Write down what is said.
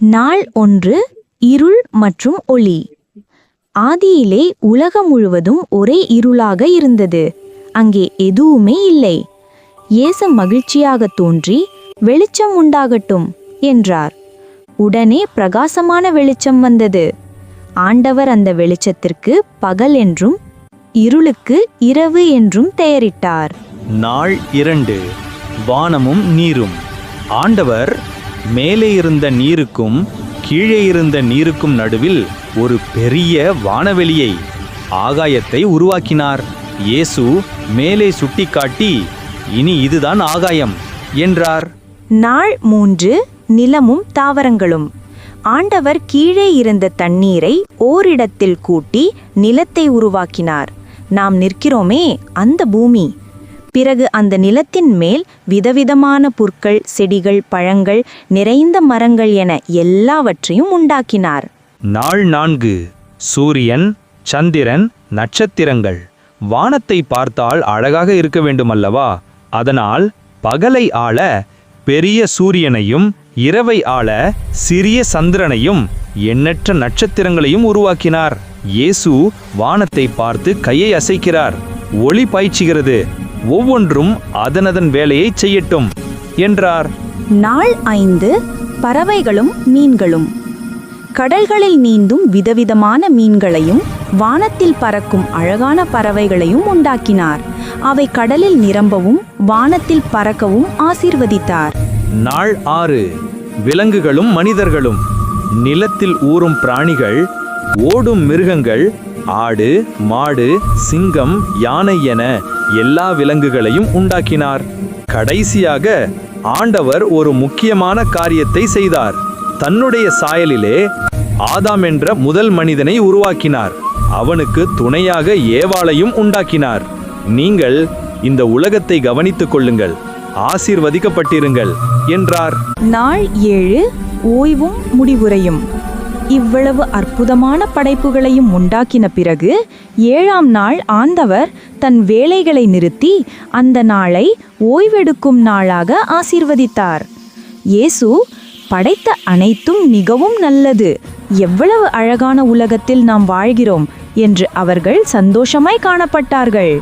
நாள் ஒன்று இருள் மற்றும் ஒளி. ஆதியிலே உலகம் முழுவதும் ஒரே இருளாக இருந்தது. அங்கே எதுவுமே இல்லை. இயேசு மகிழ்ச்சியாக தோன்றி வெளிச்சம் உண்டாகட்டும் என்றார். உடனே பிரகாசமான வெளிச்சம் வந்தது. ஆண்டவர் அந்த வெளிச்சத்திற்கு பகல் என்றும் இருளுக்கு இரவு என்றும் பெயரிட்டார். நாள் இரண்டு வானமும் நீரும். ஆண்டவர் மேலே இருந்த நீருக்கும் கீழே இருந்த நீருக்கும் நடுவில் ஒரு பெரிய வானவெளியை ஆகாயத்தை உருவாக்கினார். இயேசு மேலே சுட்டிக்காட்டி இனி இதுதான் ஆகாயம் என்றார். நாள் மூன்று நிலமும் தாவரங்களும். ஆண்டவர் கீழே இருந்த தண்ணீரை ஓரிடத்தில் கூட்டி நிலத்தை உருவாக்கினார். நாம் நிற்கிறோமே அந்த பூமி பிறகு அந்த நிலத்தின் மேல் விதவிதமான புற்கள் செடிகள் பழங்கள் நிறைந்த மரங்கள் என எல்லாவற்றையும் உண்டாக்கினார். நாள் நான்கு சூரியன் சந்திரன் நட்சத்திரங்கள். வானத்தை பார்த்தால் அழகாக இருக்க வேண்டுமல்லவா? அதனால் பகலை ஆள பெரிய சூரியனையும் இரவை ஆள சிறிய சந்திரனையும் எண்ணற்ற நட்சத்திரங்களையும் உருவாக்கினார். இயேசு வானத்தை பார்த்து கையை அசைக்கிறார். ஒளி பாய்ச்சுகிறது. ஒவ்வொன்றும் அதனதன் வேலையை செய்யட்டும் என்றார். நாள் ஐந்து பறவைகளும் மீன்களும். கடல்களில் நீந்தும் விதவிதமான மீன்களையும் வானத்தில் பறக்கும் அழகான பறவைகளையும் உண்டாக்கினார். அவை கடலில் நிரம்பவும் வானத்தில் பறக்கவும் ஆசீர்வதித்தார். நாள் ஆறு விலங்குகளும் மனிதர்களும். நிலத்தில் ஊறும் பிராணிகள் ஓடும் மிருகங்கள் ஆடு மாடு சிங்கம் யானை என எல்லா விலங்குகளையும் உண்டாக்கினார். கடைசியாக ஆண்டவர் ஒரு முக்கியமான காரியத்தை செய்தார். தன்னுடைய சாயலிலே ஆதாம் என்ற முதல் மனிதனை உருவாக்கினார். அவனுக்கு துணையாக ஏவாளையும் உண்டாக்கினார். நீங்கள் இந்த உலகத்தை கவனித்துக் கொள்ளுங்கள். ஆசீர்வதிக்கப்பட்டிருங்கள் என்றார். நாள் ஏழு ஓய்வும் முடிவுரையும். இவ்வளவு அற்புதமான படைப்புகளையும் உண்டாக்கின பிறகு ஏழாம் நாள் ஆண்டவர் தன் வேலைகளை நிறுத்தி அந்த நாளை ஓய்வெடுக்கும் நாளாக ஆசீர்வதித்தார். இயேசு படைத்த அனைத்தும் மிகவும் நல்லது. எவ்வளவு அழகான உலகத்தில் நாம் வாழ்கிறோம் என்று அவர்கள் சந்தோஷமாய் காணப்பட்டார்கள்.